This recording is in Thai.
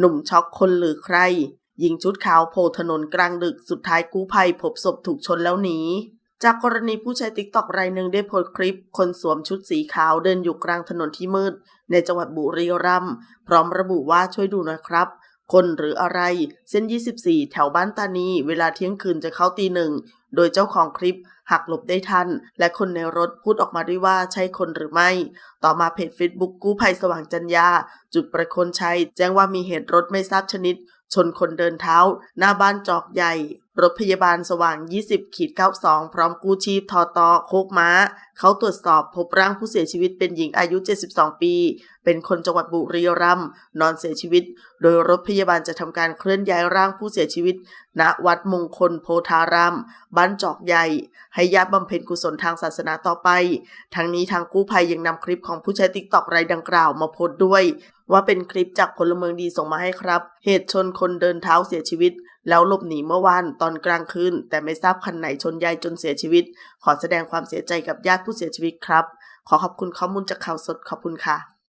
หนุ่มช็อกคนหรือใคร ยิงชุดขาวโผล่ถนนกลางดึกสุดท้ายกู้ภัยพบศพถูกชนแล้วหนีจากกรณีผู้ใช้ติ๊กต็อกรายหนึ่งได้โพสต์คลิป คนสวมชุดสีขาวเดินอยู่กลางถนนที่มืด ในจังหวัดบุรีรัมย์พร้อมระบุว่าช่วยดูหน่อยครับ คนหรืออะไร เส้น 24 แถวบ้านตานี เวลาเที่ยงคืนจะเข้าตีหนึ่ง โดยเจ้าของคลิปหักหลบได้ทัน และคนในรถพูดออกมาด้วยว่าใช่คนหรือไม่ ต่อมาเพจ Facebook กู้ภัยสว่างจันยา จุดประคนชัย แจ้งว่ามีเหตุรถไม่ทราบชนิด ชนคนเดินเท้า หน้าบ้านจอกใหญ่ รถพยาบาลสว่าง 20ขีด92 พร้อมกู้ชีพทอตอโคกม้า เขาตรวจสอบพบร่างผู้เสียชีวิตเป็นหญิงอายุ 72 ปี เป็นคนจังหวัดบุรีรัมย์นอนเสียชีวิต โดยรถพยาบาลจะทำการเคลื่อนย้ายร่างผู้เสียชีวิต ณวัดมงคลโพธารามบ้านจอกใหญ่ ให้ญาติบำเพ็ญกุศลทางศาสนาต่อไป ทั้งนี้ทางกู้ภัยยังนำคลิปของผู้ใช้ติ๊กตอกรายดังกล่าวมาโพสต์ด้วย ว่าเป็นคลิปจากพลเมืองดีส่งมาให้ครับ เหตุชนคนเดินเท้าเสียชีวิต แล้วหลบหนีเมื่อวานตอนกลางคืนแต่ไม่ทราบคันไหนชนยายจนเสียชีวิต ขอแสดงความเสียใจกับญาติผู้เสียชีวิตครับ ขอขอบคุณข้อมูลจากข่าวสดขอบคุณค่ะ